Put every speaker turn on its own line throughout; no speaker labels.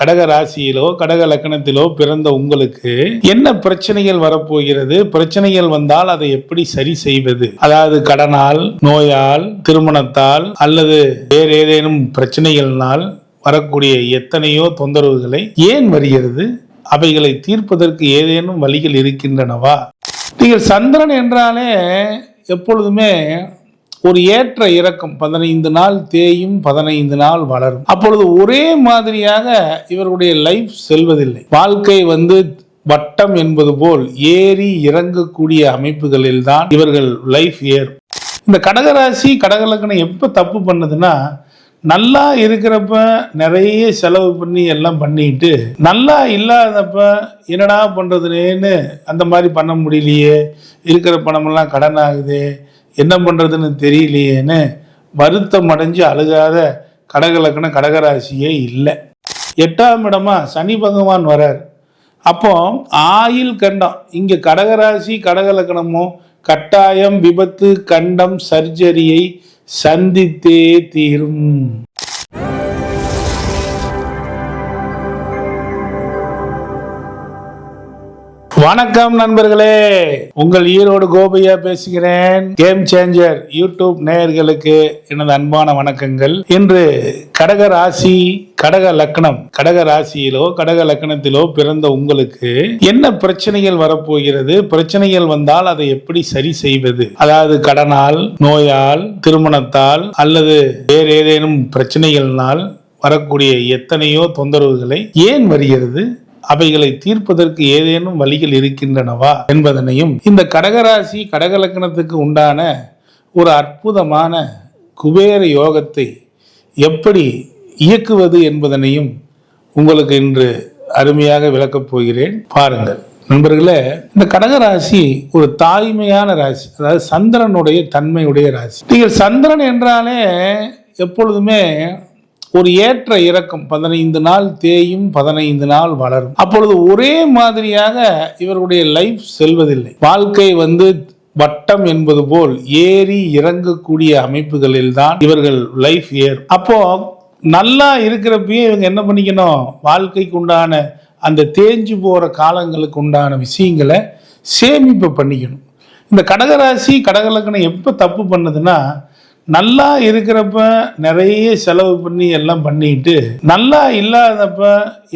கடக ராசியிலோ கடக லக்கணத்திலோ பிறந்த உங்களுக்கு என்ன பிரச்சனைகள் வரப்போகிறது? பிரச்சனைகள் வந்தால் அதை எப்படி சரி செய்வது? அதாவது கடனால் நோயால் திருமணத்தால் அல்லது வேறு ஏதேனும் பிரச்சனைகள்னால் வரக்கூடிய எத்தனையோ தொந்தரவுகளை ஏன் வருகிறது? அவைகளை தீர்ப்பதற்கு ஏதேனும் வழிகள் இருக்கின்றனவா? நீங்கள் சந்திரன் என்றாலே எப்பொழுதுமே ஒரு ஏற்ற இறக்கம் பதினைந்து நாள் தேயும் பதினைந்து நாள் வளரும். அப்பொழுது ஒரே மாதிரியாக இவருடைய லைஃப் செல்வதில்லை. வாழ்க்கை வந்து வட்டம் என்பது போல் ஏறி இறங்கக்கூடிய அமைப்புகளில் தான் இவர்கள் லைஃப் ஏறும். இந்த கடகராசி கடகலக்கணம் எப்போ தப்பு பண்ணுதுன்னா நல்லா இருக்கிறப்ப நிறைய செலவு பண்ணி எல்லாம் பண்ணிட்டு நல்லா இல்லாதப்ப என்னடா பண்ணுறதுனேன்னு அந்த மாதிரி பண்ண முடியலையே இருக்கிற பணமெல்லாம் கடன் ஆகுது என்ன பண்ணுறதுன்னு தெரியலையேன்னு வருத்தம் அடைஞ்சு அழுகாத கடகலக்கணம் கடகராசியே இல்லை. எட்டாம் இடமா சனி பகவான் வரார். அப்போ ஆயில் கண்டம். இங்கே கடகராசி கடகலக்கணமும் கட்டாயம் விபத்து கண்டம் சர்ஜரியை சந்தித்தே தீரும். வணக்கம் நண்பர்களே. உங்கள் ஈரோடு கோபியா பேசுகிறேன். கேம் சேஞ்சர் யூடியூப் நேயர்களுக்கு எனது அன்பான வணக்கங்கள். இன்று கடக ராசி கடக லக்னம் கடக ராசியிலோ கடக லக்னத்திலோ பிறந்த உங்களுக்கு என்ன பிரச்சனைகள் வரப்போகிறது? பிரச்சனைகள் வந்தால் அதை எப்படி சரி செய்வது? அதாவது கடனால் நோயால் திருமணத்தால் அல்லது வேறு ஏதேனும் பிரச்சனைகள்னால் வரக்கூடிய எத்தனையோ தொந்தரவுகளை ஏன் வருகிறது? அவைகளை தீர்ப்பதற்கு ஏதேனும் வழிகள் இருக்கின்றனவா என்பதனையும் இந்த கடகராசி கடகலக்கணத்துக்கு உண்டான ஒரு அற்புதமான குபேர யோகத்தை எப்படி இயக்குவது என்பதனையும் உங்களுக்கு இன்று அருமையாக விளக்கப் போகிறேன். பாருங்கள். நண்பர்களே இந்த கடகராசி ஒரு தாய்மையான ராசி அதாவது சந்திரனுடைய தன்மையுடைய ராசி. நீங்கள் சந்திரன் என்றாலே எப்பொழுதுமே ஒரு ஏற்ற இறக்கம் பதினைந்து நாள் தேயும் பதினைந்து நாள் வளரும். அப்பொழுது ஒரே மாதிரியாக இவருடைய லைஃப் செல்வதில்லை. வாழ்க்கை வந்து வட்டம் என்பது போல் ஏறி இறங்கக்கூடிய அமைப்புகளில் தான் இவர்கள் லைஃப் ஏறும். அப்போ நல்லா இருக்கிறப்பயே இவங்க என்ன பண்ணிக்கணும்? வாழ்க்கைக்கு உண்டான அந்த தேஞ்சு போற காலங்களுக்கு உண்டான விஷயங்களை சேமிப்பு பண்ணிக்கணும். இந்த கடகராசி கடகலக்கணம் எப்போ தப்பு பண்ணுதுன்னா நல்லா இருக்கிறப்ப நிறைய செலவு பண்ணி எல்லாம் பண்ணிட்டு நல்லா இல்லாதப்ப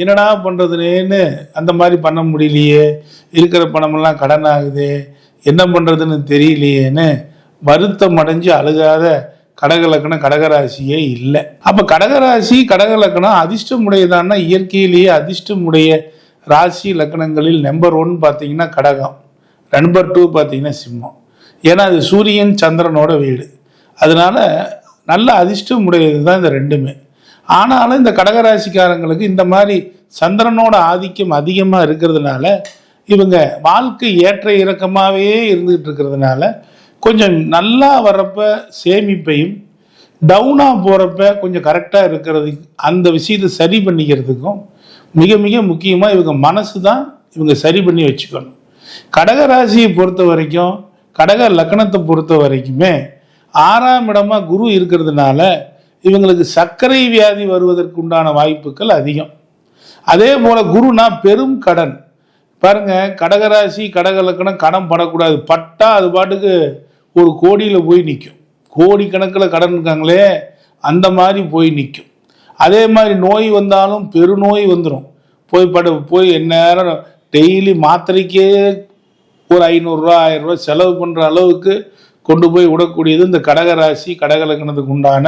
என்னடா பண்ணுறதுனேன்னு அந்த மாதிரி பண்ண முடியலையே இருக்கிற பணமெல்லாம் கடன் ஆகுது என்ன பண்ணுறதுன்னு தெரியலையேன்னு வருத்தம் அடைஞ்சு அழுகாத கடகலக்கணம் கடகராசியே இல்லை. அப்போ கடகராசி கடகலக்கணம் அதிர்ஷ்டமுடையதான்னா இயற்கையிலேயே அதிர்ஷ்டமுடைய ராசி லக்கணங்களில் நம்பர் ஒன் பார்த்தீங்கன்னா கடகம் நம்பர் டூ பார்த்தீங்கன்னா சிம்மம். ஏன்னா அது சூரியன் சந்திரனோட வீடு. அதனால் நல்ல அதிர்ஷ்டம் உடையது தான் இந்த ரெண்டுமே. ஆனாலும் இந்த கடகராசிக்காரங்களுக்கு இந்த மாதிரி சந்திரனோட ஆதிக்கம் அதிகமாக இருக்கிறதுனால இவங்க வாழ்க்கை ஏற்ற இறக்கமாகவே இருந்துகிட்டு இருக்கிறதுனால கொஞ்சம் நல்லா வர்றப்ப சேமிப்பையும் டவுனாக போகிறப்ப கொஞ்சம் கரெக்டாக இருக்கிறது அந்த விஷயத்தை சரி பண்ணிக்கிறதுக்கும் மிக மிக முக்கியமாக இவங்க மனசு தான் இவங்க சரி பண்ணி வச்சுக்கணும். கடகராசியை பொறுத்த வரைக்கும் கடக லக்கணத்தை பொறுத்த வரைக்குமே ஆறாம் இடமா குரு இருக்கிறதுனால இவங்களுக்கு சர்க்கரை வியாதி வருவதற்கு உண்டான வாய்ப்புகள் அதிகம். அதே போல குருனா பெரும் கடன். பாருங்க கடகராசி கடகலக்கணம் கடன் படக்கூடாது. பட்டா அது பாட்டுக்கு ஒரு கோடியில் போய் நிற்கும் கோடி கணக்கில் கடன் இருக்காங்களே அந்த மாதிரி போய் நிற்கும் அதே மாதிரி நோய் வந்தாலும் பெருநோய் வந்துடும் போய் பட போய் எந்நேரம் டெய்லி மாத்திரைக்கே ஒரு ஐநூறுரூவா ஆயிரம் செலவு பண்ணுற அளவுக்கு கொண்டு போய் விடக்கூடியது இந்த கடகராசி கடகலக்கணத்துக்கு உண்டான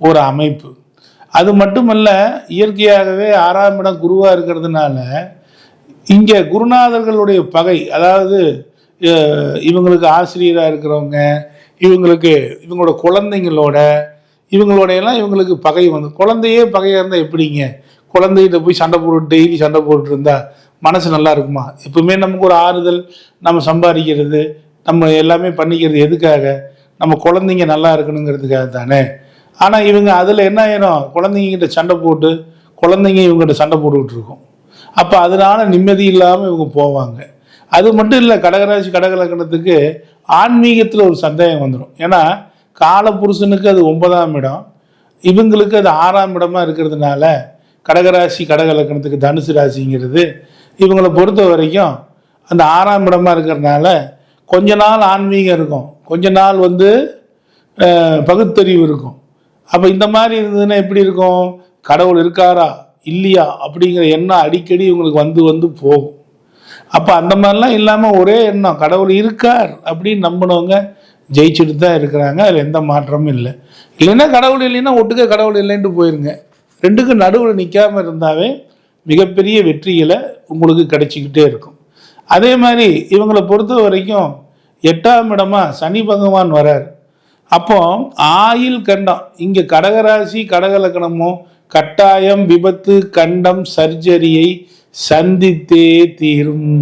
ஒரு அமைப்பு. அது மட்டுமல்ல இயற்கையாகவே ஆறாம் இடம் குருவாக இருக்கிறதுனால இங்கே குருநாதர்களுடைய பகை அதாவது இவங்களுக்கு ஆசிரியராக இருக்கிறவங்க இவங்களுக்கு இவங்களோட குழந்தைங்களோட இவங்களோட எல்லாம் இவங்களுக்கு பகை வந்து குழந்தையே பகையாக இருந்தால் எப்படிங்க? குழந்தைகிட்ட போய் சண்டை போட்டு டெய்லி சண்டை போட்டுட்டு இருந்தா மனசு நல்லா இருக்குமா? எப்பவுமே நமக்கு ஒரு ஆறுதல் நம்ம சம்பாதிக்கிறது நம்ம எல்லாமே பண்ணிக்கிறது எதுக்காக? நம்ம குழந்தைங்க நல்லா இருக்கணுங்கிறதுக்காக தானே? ஆனால் இவங்க அதில் என்ன ஆயிரும்? குழந்தைங்கிட்ட சண்டை போட்டு குழந்தைங்க இவங்ககிட்ட சண்டை போட்டுக்கிட்டு இருக்கும் அப்போ அதனால நிம்மதி இல்லாமல் இவங்க போவாங்க. அது மட்டும் இல்லை கடகராசி கடகலக்கணத்துக்கு ஆன்மீகத்தில் ஒரு சந்தேகம் வந்துடும் ஏன்னா காலபுருஷனுக்கு அது ஒன்பதாம் இடம். இவங்களுக்கு அது ஆறாம் இடமா இருக்கிறதுனால கடகராசி கடகலக்கணத்துக்கு தனுசு ராசிங்கிறது இவங்களை பொறுத்த வரைக்கும் அந்த ஆறாம் இடமா இருக்கிறதுனால கொஞ்ச நாள் ஆன்மீகம் இருக்கும். கொஞ்ச நாள் வந்து பகுத்தறிவு இருக்கும். அப்போ இந்த மாதிரி இருந்ததுன்னா எப்படி இருக்கும்? கடவுள் இருக்காரா? இல்லையா? அப்படிங்கிற எண்ணம் அடிக்கடி இவங்களுக்கு வந்து வந்து போகும். அப்போ அந்த மாதிரிலாம் இல்லாமல் ஒரே எண்ணம் கடவுள் இருக்கார் அப்படின்னு நம்பினவங்க ஜெயிச்சுட்டு தான் இருக்கிறாங்க. அதில் எந்த மாற்றமும் இல்லை. இல்லைன்னா கடவுள் இல்லைன்னா ஒட்டுக்க கடவுள் இல்லைன்ட்டு போயிருங்க. ரெண்டுக்கும் நடுவில் நிற்காமல் இருந்தாவே மிகப்பெரிய வெற்றிகளை உங்களுக்கு கிடைச்சிக்கிட்டே இருக்கும். அதே மாதிரி இவங்களை பொறுத்த வரைக்கும் எட்டாம் இடமா சனி பகவான் வரார். அப்போ ஆயில் கண்டம் இங்கே கடகராசி கடகலக்கணமும் கட்டாயம் விபத்து கண்டம் சர்ஜரியை சந்தித்தே தீரும்.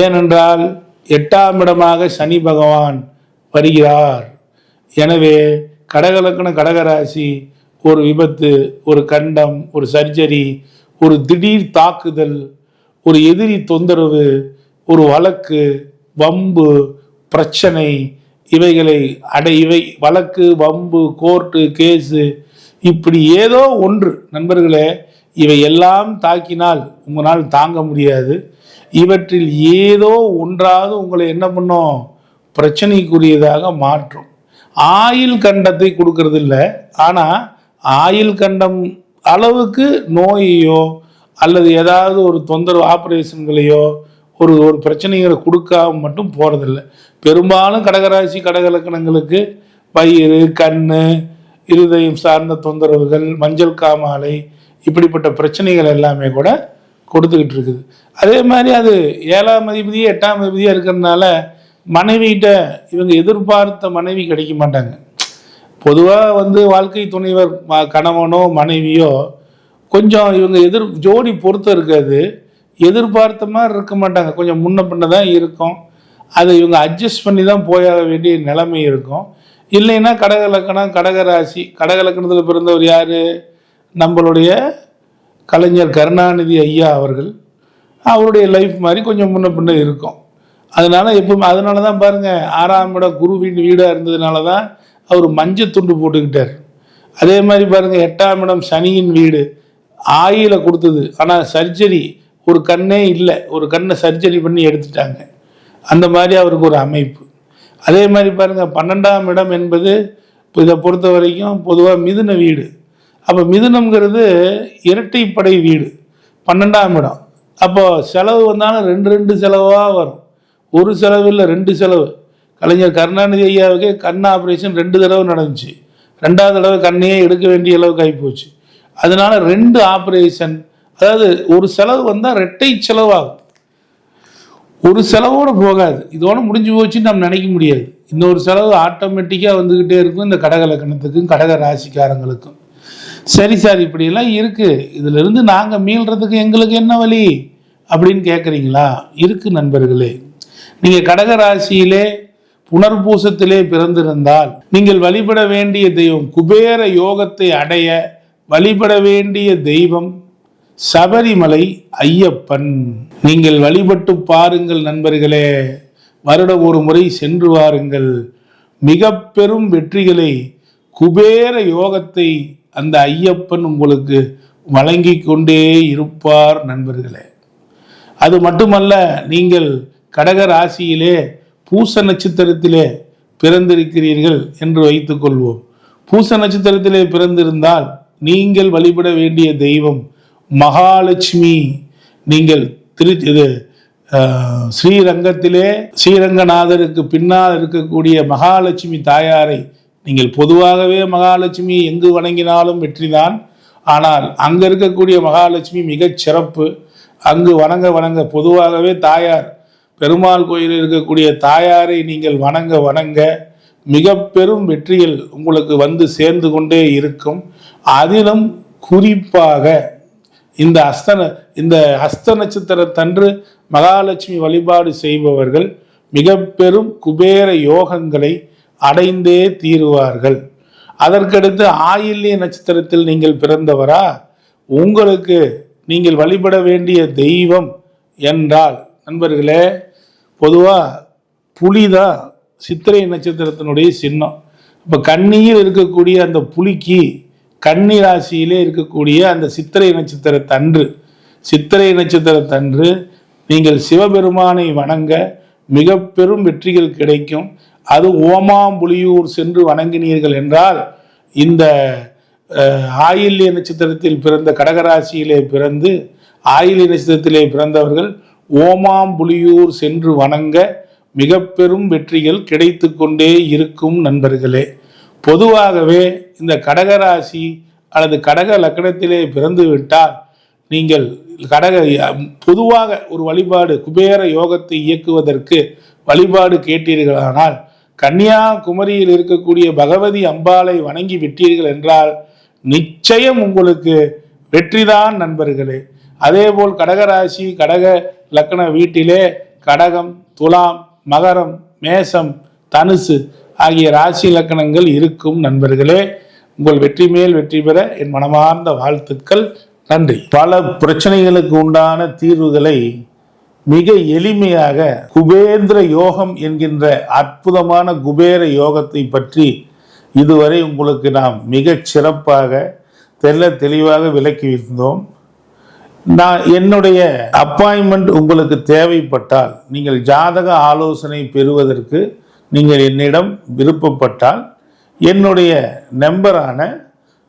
ஏனென்றால் எட்டாம் இடமாக சனி பகவான் வருகிறார். எனவே கடகலக்கண கடகராசி ஒரு விபத்து ஒரு கண்டம் ஒரு சர்ஜரி ஒரு திடீர் தாக்குதல் ஒரு எதிரி தொந்தரவு ஒரு வழக்கு வம்பு பிரச்சனை இவைகளை அடை இவை வழக்கு வம்பு கோர்ட்டு கேஸு இப்படி ஏதோ ஒன்று. நண்பர்களே இவை எல்லாம் தாக்கினால் உங்களால் தாங்க முடியாது. இவற்றில் ஏதோ ஒன்றாவது உங்களை என்ன பண்ணும்? பிரச்சனைக்குரியதாக மாற்றும். ஆயில் கண்டத்தை கொடுக்கறது இல்லை ஆனால் ஆயில் கண்டம் அளவுக்கு நோயையோ அல்லது ஏதாவது ஒரு தொந்தரவு ஆப்ரேஷன்களையோ ஒரு ஒரு பிரச்சனைகளை கொடுக்காம மட்டும் போகிறதில்ல பெரும்பாலும் கடகராசி கடகலக்கணங்களுக்கு வயிறு கண் இருதயம் சார்ந்த தொந்தரவுகள் மஞ்சள் காமாலை இப்படிப்பட்ட பிரச்சனைகள் எல்லாமே கூட கொடுத்துக்கிட்டு இருக்குது. அதே மாதிரி அது ஏழாம் அதிபதி எட்டாம் அதிபதியாக இருக்கிறதுனால மனைவிகிட்ட இவங்க எதிர்பார்த்த மனைவி கிடைக்க மாட்டாங்க. பொதுவாக வந்து வாழ்க்கை துணைவர் கணவனோ மனைவியோ கொஞ்சம் இவங்க எதிர் ஜோடி பொறுத்து இருக்காது. எதிர்பார்த்த மாதிரி இருக்க மாட்டாங்க. கொஞ்சம் முன்ன பின்ன தான் இருக்கும். அதை இவங்க அட்ஜஸ்ட் பண்ணி தான் போயாக வேண்டிய நிலைமை இருக்கும். இல்லைன்னா கடக லக்கணம் கடக ராசி கடக லக்கணத்தில் பிறந்தவர் யார்? நம்மளுடைய கலைஞர் கருணாநிதி ஐயா அவர்கள். அவருடைய லைஃப் மாதிரி கொஞ்சம் முன்ன பின்ன இருக்கும். அதனால் எப்பவுமே அதனால தான் பாருங்கள் ஆறாம் இடம் குருவின் வீடாக இருந்ததுனால தான் அவர் மஞ்சள் துண்டு போட்டுக்கிட்டார். அதே மாதிரி பாருங்கள் எட்டாம் இடம் சனியின் வீடு. ஆயில கொடுத்தது. ஆனால் சர்ஜரி ஒரு கண்ணே இல்லை. ஒரு கண்ணை சர்ஜரி பண்ணி எடுத்துட்டாங்க. அந்த மாதிரி அவருக்கு ஒரு அமைப்பு. அதே மாதிரி பாருங்க பன்னெண்டாம் இடம் என்பது இதை பொறுத்த வரைக்கும் பொதுவாக மிதுன வீடு. அப்போ மிதுனம்ங்கிறது இரட்டைப்படை வீடு. பன்னெண்டாம் இடம். அப்போ செலவு வந்தாலும் ரெண்டு ரெண்டு செலவாக வரும். ஒரு செலவு இல்லை ரெண்டு செலவு. கலைஞர் கருணாநிதி ஐயாவுக்கே கண் ஆப்ரேஷன் ரெண்டு தடவை நடந்துச்சு. ரெண்டாவது தடவை கண்ணையே எடுக்க வேண்டிய அளவுக்கு ஆகிப்போச்சு அதனால ரெண்டு ஆப்ரேஷன் அதாவது ஒரு செலவு வந்தால் ரெட்டை செலவாகும். ஒரு செலவோடு போகாது. இதோட முடிஞ்சு போச்சுன்னு நம்ம நினைக்க முடியாது. இன்னொரு செலவு ஆட்டோமேட்டிக்காக வந்துக்கிட்டே இருக்கும் இந்த கடக லக்கணத்துக்கும் கடக ராசிக்காரங்களுக்கும். சரி சார் இப்படியெல்லாம் இருக்குது இதிலிருந்து நாங்கள் மீள்றதுக்கு எங்களுக்கு என்ன வழி? அப்படின்னு கேட்குறீங்களா இருக்குது நண்பர்களே. நீங்கள் கடக ராசியிலே புனர்பூசத்திலே பிறந்திருந்தால் நீங்கள் வழிபட வேண்டிய தெய்வம் குபேர யோகத்தை அடைய வழிபட வேண்டிய தெய்வம் சபரிமலை ஐயப்பன். நீங்கள் வழிபட்டு பாருங்கள் நண்பர்களே. வருடம் ஒரு முறை சென்று வாருங்கள். மிக பெரும் வெற்றிகளை குபேர யோகத்தை அந்த ஐயப்பன் உங்களுக்கு வழங்கி கொண்டே இருப்பார் நண்பர்களே. அது மட்டுமல்ல நீங்கள் கடக ராசியிலே பூச நட்சத்திரத்திலே பிறந்திருக்கிறீர்கள் என்று வைத்துக்கொள்வோம் பூச நட்சத்திரத்திலே பிறந்திருந்தால் நீங்கள் வழிபட வேண்டிய தெய்வம் மகாலட்சுமி நீங்கள் திரு இது ஸ்ரீரங்கத்திலே ஸ்ரீரங்கநாதருக்கு பின்னால் இருக்கக்கூடிய மகாலட்சுமி தாயாரை நீங்கள் பொதுவாகவே மகாலட்சுமி எங்கு வணங்கினாலும் வெற்றிதான். ஆனால் அங்க இருக்கக்கூடிய மகாலட்சுமி மிகச் சிறப்பு. அங்கு வணங்க வணங்க பொதுவாகவே தாயார் பெருமாள் கோயிலில் இருக்கக்கூடிய தாயாரை நீங்கள் வணங்க வணங்க மிக பெரும் வெற்றிகள் உங்களுக்கு வந்து சேர்ந்து கொண்டே இருக்கும். அதிலும் குறிப்பாக இந்த அஸ்த இந்த ஹஸ்த நட்சத்திரத்தன்று மகாலட்சுமி வழிபாடு செய்பவர்கள் மிக பெரும் குபேர யோகங்களை அடைந்தே தீருவார்கள். அதற்கடுத்து ஆயில்ய நட்சத்திரத்தில் நீங்கள் பிறந்தவரா? உங்களுக்கு நீங்கள் வழிபட வேண்டிய தெய்வம் என்றால் நண்பர்களே பொதுவாக புலிதான் சித்திரை நட்சத்திரத்தினுடைய சின்னம். இப்போ கண்ணியில் இருக்கக்கூடிய அந்த புலிக்கு கன்னி ராசியிலே இருக்கக்கூடிய அந்த சித்திரை நட்சத்திரத்தன்று சித்திரை நட்சத்திரத்தன்று நீங்கள் சிவபெருமானை வணங்க மிக பெரும் வெற்றிகள் கிடைக்கும். அது ஓமாம்புலியூர் சென்று வணங்கினீர்கள் என்றால் இந்த ஆயில்ய நட்சத்திரத்தில் பிறந்த கடகராசியிலே பிறந்து ஆயில்ய நட்சத்திரத்திலே பிறந்தவர்கள் ஓமாம்புலியூர் சென்று வணங்க மிக பெரும் வெற்றிகள் கிடைத்து கொண்டே இருக்கும் நண்பர்களே. பொதுவாகவே இந்த கடகராசி அல்லது கடக லக்கணத்திலே பிறந்து விட்டால் நீங்கள் கடக பொதுவாக ஒரு வழிபாடு குபேர யோகத்தை இயக்குவதற்கு வழிபாடு கேட்டீர்களானால் கன்னியாகுமரியில் இருக்கக்கூடிய பகவதி அம்பாளை வணங்கி விட்டீர்கள் என்றால் நிச்சயம் உங்களுக்கு வெற்றிதான் நண்பர்களே. அதேபோல் கடகராசி கடக லக்கண வீட்டிலே கடகம் துலாம் மகரம் மேசம் தனுசு ஆகிய ராசி இலக்கணங்கள் இருக்கும் நண்பர்களே. உங்கள் வெற்றி மேல் வெற்றி பெற என் மனமார்ந்த வாழ்த்துக்கள். நன்றி. பல பிரச்சனைகளுக்கு உண்டான தீர்வுகளை மிக எளிமையாக குபேந்திர யோகம் என்கின்ற அற்புதமான குபேர யோகத்தை பற்றி இதுவரை உங்களுக்கு நாம் மிகச் சிறப்பாக தெல்ல தெளிவாக விளக்கியிருந்தோம். நான் என்னுடைய அப்பாயின்மெண்ட் உங்களுக்கு தேவைப்பட்டால் நீங்கள் ஜாதக ஆலோசனை பெறுவதற்கு நீங்கள் என்னிடம் விருப்பப்பட்டால் என்னுடைய நம்பரான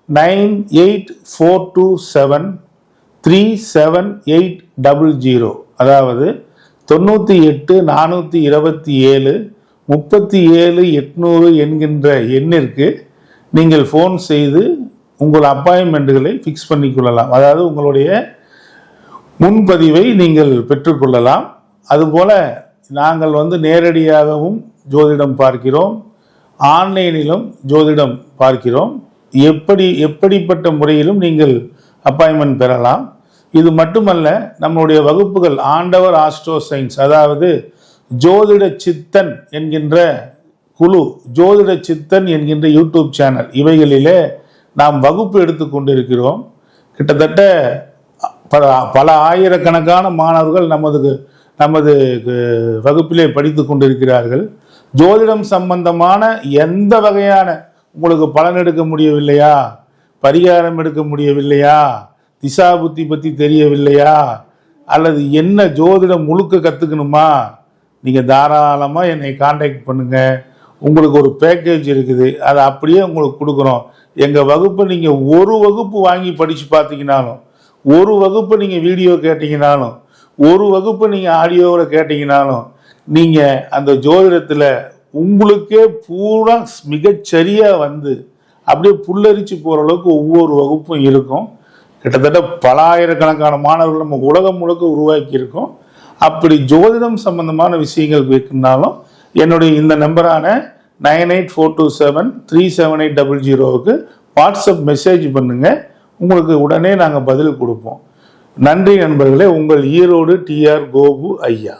nine eight four two seven three seven eight double zero அதாவது தொண்ணூற்றி எட்டு நானூற்றி இருபத்தி ஏழு முப்பத்தி ஏழு எட்நூறு என்கின்ற எண்ணிற்கு நீங்கள் ஃபோன் செய்து உங்கள் அப்பாயின்மெண்ட்டுகளை ஃபிக்ஸ் பண்ணிக்கொள்ளலாம் அதாவது உங்களுடைய முன்பதிவை நீங்கள் பெற்றுக்கொள்ளலாம் அதுபோல் நாங்கள் வந்து நேரடியாகவும் ஜோதிடம் பார்க்கிறோம். ஆன்லைனிலும் ஜோதிடம் பார்க்கிறோம். எப்படி எப்படிப்பட்ட முறையிலும் நீங்கள் அப்பாயின்மெண்ட் பெறலாம். இது மட்டுமல்ல நம்முடைய வகுப்புகள் ஆண்டவர் ஆஸ்ட்ரோ சயின்ஸ் அதாவது ஜோதிட சித்தன் என்கின்ற குழு ஜோதிட சித்தன் என்கின்ற யூடியூப் சேனல் இவைகளிலே நாம் வகுப்பு எடுத்து கொண்டிருக்கிறோம். கிட்டத்தட்ட பல பல ஆயிரக்கணக்கான மாணவர்கள் நமது நமது வகுப்பிலே படித்து கொண்டிருக்கிறார்கள். ஜோதிடம் சம்பந்தமான எந்த வகையான உங்களுக்கு பலன் எடுக்க முடியவில்லையா? பரிகாரம் எடுக்க முடியவில்லையா? திசா புத்தி பற்றி தெரியவில்லையா? அல்லது என்ன ஜோதிடம் முழுக்க கற்றுக்கணுமா நீங்கள் தாராளமாக என்னை காண்டாக்ட் பண்ணுங்கள் உங்களுக்கு ஒரு பேக்கேஜ் இருக்குது. அதை அப்படியே உங்களுக்கு கொடுக்குறோம். எங்கள் வகுப்பை நீங்கள் ஒரு வகுப்பு வாங்கி படித்து பார்த்தீங்கனாலும் ஒரு வகுப்பு நீங்கள் வீடியோ கேட்டிங்கனாலும் ஒரு வகுப்பு நீங்கள் ஆடியோவில் கேட்டிங்கனாலும் நீங்கள் அந்த ஜோதிடத்தில் உங்களுக்கே பூரா மிகச்சரியாக வந்து அப்படியே புல்லரிச்சு போகிற அளவுக்கு ஒவ்வொரு வகுப்பும் இருக்கும். கிட்டத்தட்ட பல ஆயிரக்கணக்கான மாணவர்கள் நம்ம உலகம் முழுக்க உருவாக்கி இருக்கோம் அப்படி ஜோதிடம் சம்பந்தமான விஷயங்கள் இருக்குனாலும் என்னுடைய இந்த நம்பரான nine eight four two seven three seven eight double ஜீரோவுக்கு வாட்ஸ்அப் மெசேஜ் பண்ணுங்கள் உங்களுக்கு உடனே நாங்கள் பதில் கொடுப்போம். நன்றி நண்பர்களே உங்கள் ஈரோடு டிஆர் கோபு ஐயா.